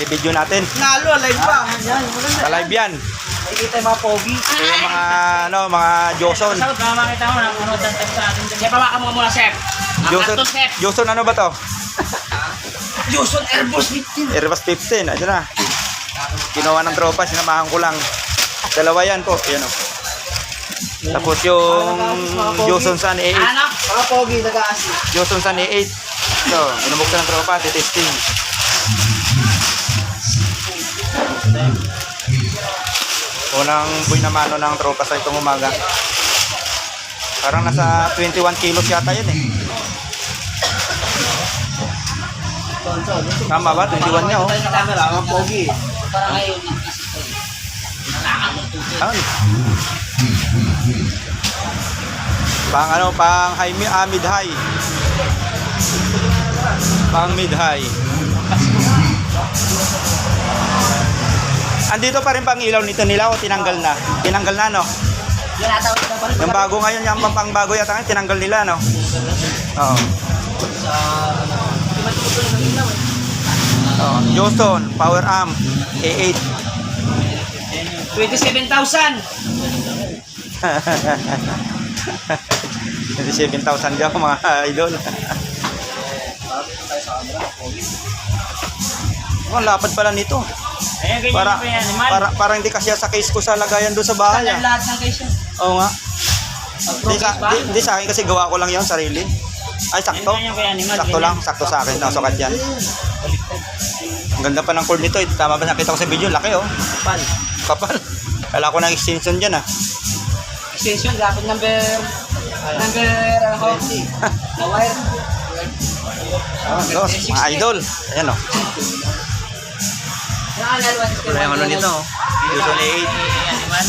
I-video natin. Nalo, live pa. Yan, maganda. Sa live yan. Nakikita yung mga pogi. Ito yung mga, ano, mga Joson. Sa baka makita mo, napunod ang tayo sa atin. Kaya pawakan mo muna. Ang Joson. Joson ano ba to? Joson Airbus 15. Airbus 15. Ayun na. Ginawa ng tropa, sinamahan ko lang. Dalawa yan po. Yan o. Tapos yung Joson Sun A8. Ano? Mga pogi, nag-aasi. Joson Sun A8. So, inubuksan ng tropa, titesting. Unang buhay na mano ng tropa sa itong umaga. Parang nasa 21 kilos yata yun eh. Tama ba? 21 niya oh. Ano? Pang ano, pang high, ah, mid high. Pang mid high. Andito pa rin pang ilaw nito nila o tinanggal na? Tinanggal na no? Yung bago ngayon, yung pang, pang bago yata ngayon, tinanggal nila no? Oo. Oh, Johnson, Power Amp, A8. 27,000. 27,000 dyan mga idol. Oh, ang lapad pala nito. Ayan, ganyan Para, pa yan. Man. para, para hindi kasi sa case ko sa lagayan doon sa bahay. Standard Ah. lahat ng case yan. Oo nga. Hindi sa, di, di sa akin kasi gawa ko lang yon sarili. Ay, sakto. Ganyan yung kay Animal, Sakto ganyan. lang, sakto sa akin. Nasukat yan. Ang ganda pa ng cord nito. eh. Tama ba nakita ko sa video? Laki oh. Pan. Kapal. Kala ko ng extension dyan ah. Extension, dapat number... Number... Ano? Na wire. Oh, dos, mga idol. Ayan oh. Ko. Wala yung ano nito. Joson A8. Animal.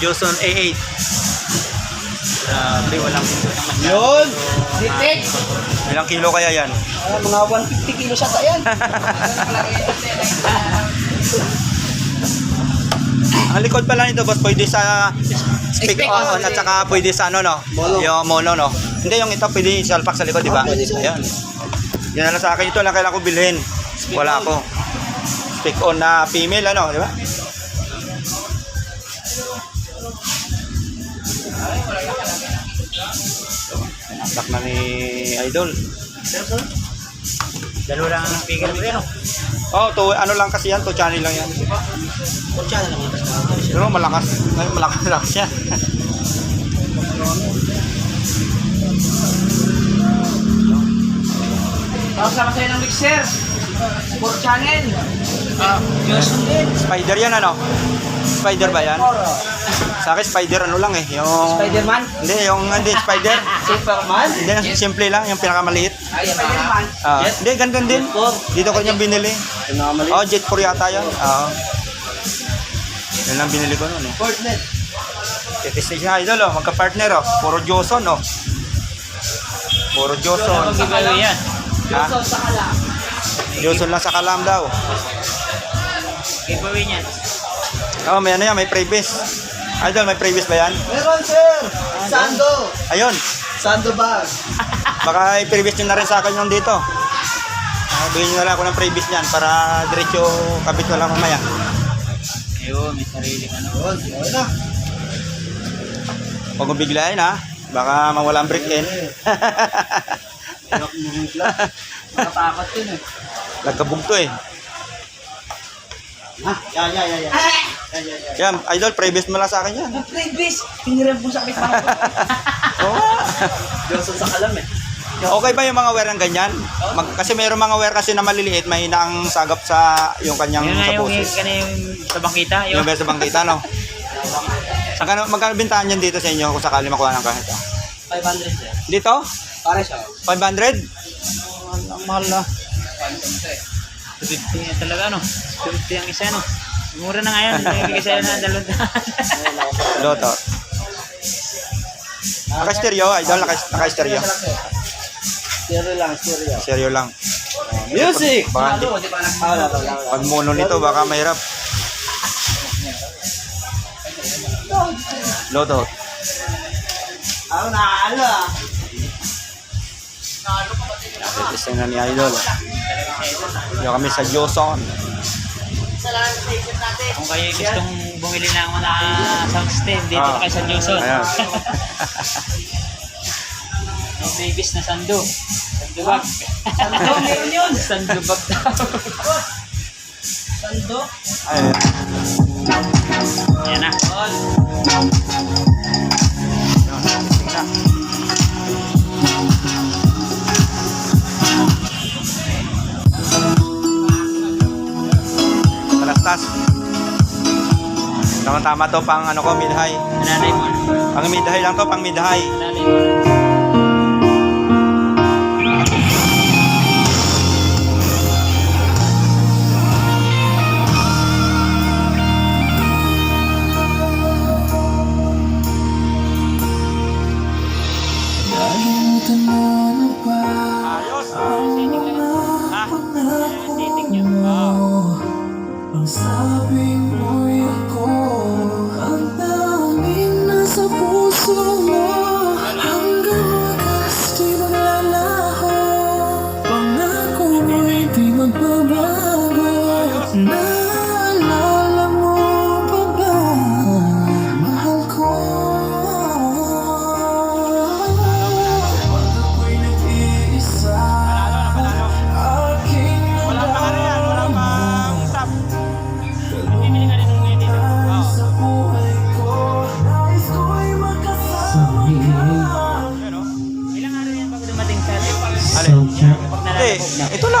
Joson A8. Grabe, walang Yun! Detect. Ilang kilo kaya yan? Ah, mga 150 kilos ata yan. Ang likod pala nito, boss, pwede sa speak on. at saka pwede sa ano, no? Mono. Yung mono, no? Hindi, yung ito pwede salpak sa likod, di ba? Ah, pwede Ayan. Yan na lang sa akin ito lang kailangan ko bilhin. Wala ako. Speak on na female, ano, di ba? Anak na ni Idol. Dalawa lang ang speaker mo yan. Oh, to ano lang kasi yan, to channel lang yan. Kutsa na naman. Pero malakas, ay, malakas lang siya. Tapos sama sa'yo ng mixer. Sport channel. Ah, din. Spider yan ano? Spider ba yan? Sa akin spider ano lang eh, yung... Spider-Man. Hindi, yung hindi spider. Superman? Hindi, simple lang, yung pinakamaliit. Ay, Spider-Man. Ah, hindi, ganito din. Dito ko niya binili. Pinamali. Oh, Jet 4 yata yan. Oo. Yan lang binili ko noon eh. Fortnite. Titis na idol oh, magka-partner oh. Puro Joson oh. Puro Joson. giveaway yan. Joson sa kala. Joson lang sa kalam daw. Giveaway niyan. Oh, may ano yan, may previous. Idol, may previous ba yan? Meron sir! Sando! Ayun. Sando bag. Baka i-previous nyo na rin sa akin yung dito. Uh, bigyan nyo na lang ako ng previous niyan para diretso kabit ko lang mamaya. Ayun, may sarili ka na. Yun, yun na. Huwag mo biglayin ha. Baka mawala ang break yung class. Nakatakot yun eh. Nagkabugto eh. Ah, yan, yan, yan, yan. Yan, yan, yan. Yan, idol, previous mo lang sa akin yan. Previous, hiniram po sa akin pa. Oo nga. Joson sa kalam eh. Okay ba yung mga wear ng ganyan? Mag, kasi mayroong mga wear kasi na maliliit, may ang sagap sa yung kanyang Yun sa yung, boses. yung, yung sa bangkita. Yung Yung, wear sa bangkita, no? Magkano, magkano bintahan yan dito sa inyo kung sakali makuha ng kahit? 500 sir. Dito? Pare siya. 500? Ang mahal na. 50 na talaga, no? 50 ang isa, no? Mura na ngayon. Ibigay sa'yo na dalawang Loto. Naka-stereo, idol, naka- naka-stereo. Stereo lang, stereo. Stereo lang. Music! Baka. Pag mono nito, baka mahirap. Loto. Ako nakaalo ah. Testing na ni Idol. Dito kami sa Joson. Kung kayo gustong bumili ng mga sound system, dito Ah. na kayo sa Joson. Ayan. Babies na sando. Sandubag. Sando, meron yun. Sandubag daw. Sando? Ayun. Ayan na. Yun, testing Talastas. Tama-tama to pang ano ko, mid-high. Nanay mo. Pang mid-high lang to, pang mid-high. Nanay mo. will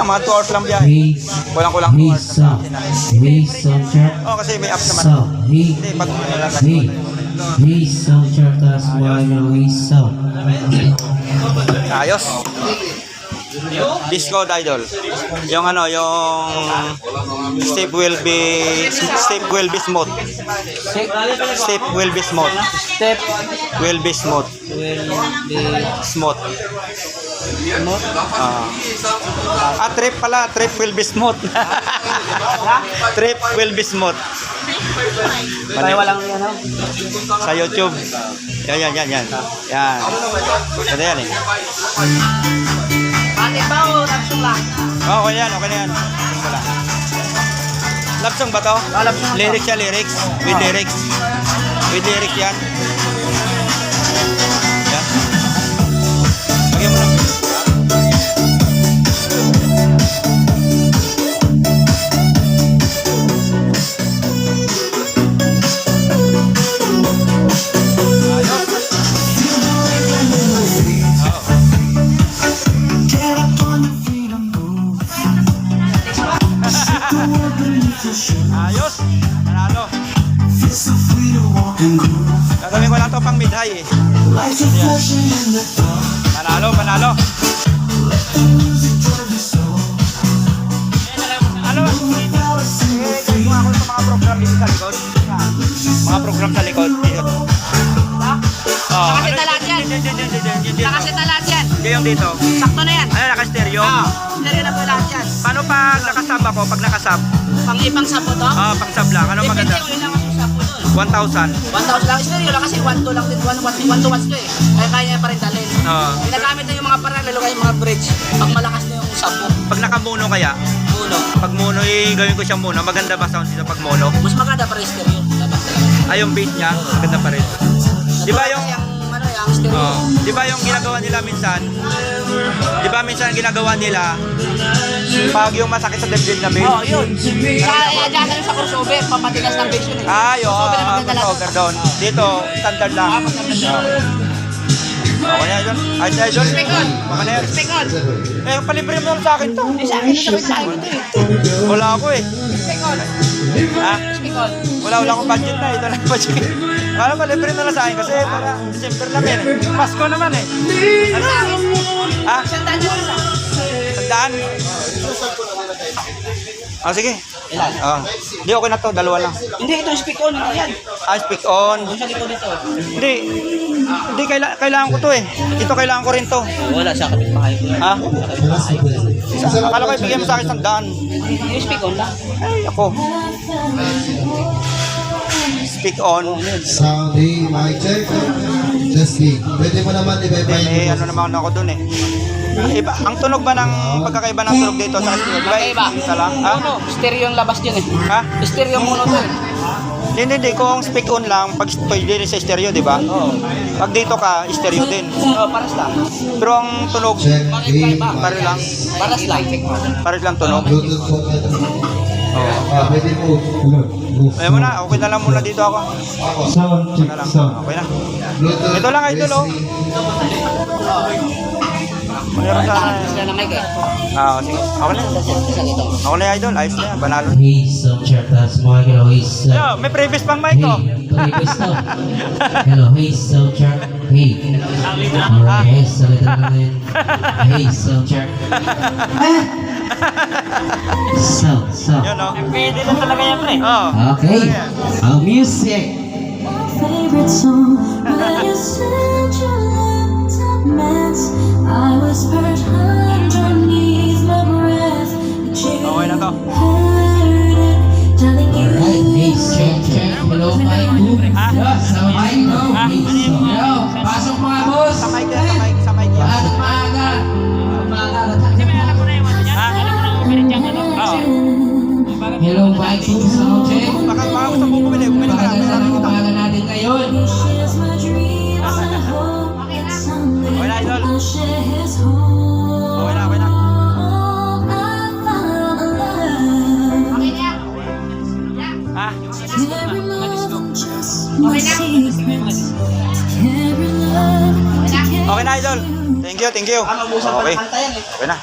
mga 2 hours lang biyahe. We Walang kulang 2 we hours sa we soundtrack Oo, kasi may app naman. Hindi, pag we we soundtrack that's why we saw Ayos. Disco Idol. Yung ano, yung Steve will be Steve will be smooth. Steve will be smooth. Step Will be smooth. will be Smooth. Ah. ah, trip pala. Trip will be smooth. trip will be smooth. Kaya walang ano? Sa YouTube. Yan, yan, yan, yan. Yan. Ito yan eh. Ate ba o tapsong lang? Oh, okay yan, okay yan. Ito lang. Love song ba to? Ah, song. Lyrics yan, lyrics. With lyrics. With lyrics. Yan. Gagawin ko lang to pang mid-high eh. Lights are flashing in the dark Panalo, panalo. Ano? Eh, gagawa ko sa mga program dito sa likod. Mga program sa likod. Oh, Nakasita lahat yan. Nakasita lahat yan. Yung dito. Sakto na yan. Ano, naka-stereo? Stereo na po lahat yan. Paano pag nakasab ako? Pag nakasab? Pang ibang sapo to. Ah, pang sab lang. Ano Depende maganda? kung ilang. 1,000. 1,000 lang stereo lang kasi 1 2 lang din 1 1 1 2 watts to eh. Kaya kaya niya pa rin dalhin. Oo. Ginagamit na yung mga parang lalo yung mga bridge. Pag malakas na yung sapo. Pag nakamono kaya, Uno. pag mono, eh, gawin ko siyang mono. Maganda ba sound dito pag mono? Mas maganda pa rin stereo. Dapat talaga. Ay, yung beat niya, maganda pa rin. Di ba yung, oh, di ba yung ginagawa nila minsan? Di ba minsan ginagawa nila, pag yung masakit sa dibdib na beat? Oh, yun. Kaya dyan sa crossover, papatigas ng base yun eh. Ay, oo, Crossover na maganda lang. crossover doon. Dito, standard lang. Okay na yun. Ay, sa idol. Speak on. Okay na yun. Speak on. Eh, palibre mo lang sa akin to. Eh, sa akin, sabi tayo ito eh. Wala ako eh. Speak on. Ha? Speak on. Wala, wala akong budget na. Ito lang budget. Kala pa, libre na lang sa akin kasi para December lang yan eh. Pasko naman eh. Sa akin, Ha? isang daan yung isa. Tandaan? Ah, sige. Ilan? Ah. Hindi, okay na to. Dalawa lang. Hindi, ito yung speak on. Ito yan. Ah, speak on. Doon sa likod dito. Hindi. Hindi, kaila kailangan ko to eh. Ito, kailangan ko rin to. Wala sa kapit bahay ko. Ha? Akala ko ibigay mo sa akin sandaan. Yung speak on lang. Ay, ako. Speak on. Sound, hey, mic check. Testing. Pwede mo naman may mo. ano naman ako dun eh. Iba, ang tunog ba ng pagkakaiba ng tunog dito sa stereo? Di ba? Magkaiba. Isa lang? Ha? Mono, stereo yung labas dyan eh. Ha? Stereo mono to eh. Hindi, hindi. Kung speak on lang, pag pwede rin sa stereo, di ba? Oo. Pag dito ka, stereo din. Oh, paras lang. Pero ang tunog, Bakit pa iba? pare lang. Paras lang. Pare lang tunog. Ah, pwede po. Ayaw mo na, okay na lang muna dito ako. Sound Okay check na lang. sound. Okay na. Bluetooth. Ito lang, idol, oh. Mayroon sana. Sila na mic eh. Ah, sige. Okay na. Isa dito. Okay na, idol. Ayos na yan. Banalo. Hey, sound check taas mo. Hello, hey, sound. Yo, may previous pang mic, Hey, oh. stop. Hello, hey, sound check. Hey. Alright, hey, salita natin. Hey, sound check. Sound, sound. Yun, oh. Pwede na talaga yan, pre. Oh. Okay, ang music. favorite song when you said you looked a mess. I whispered underneath my breath Okay na to. Alright, hey, sound check. Hello, mic two. Sound mic no. Hey, sound. Hello, pasok mga boss. Sa mic yan, sa mic, sa mic yan. Pasok maaga. Hello. Sound check. Baka, baka gusto mo bumili. Bumili ka na. Bumili Magandang kita. umaga natin ngayon. Okay na, idol. I'll share his home. Okay na, okay na. I found love. Ah, Every love just my secret. Every love to okay na, idol. Thank you, thank you. Pa Okay. eh. Okay na.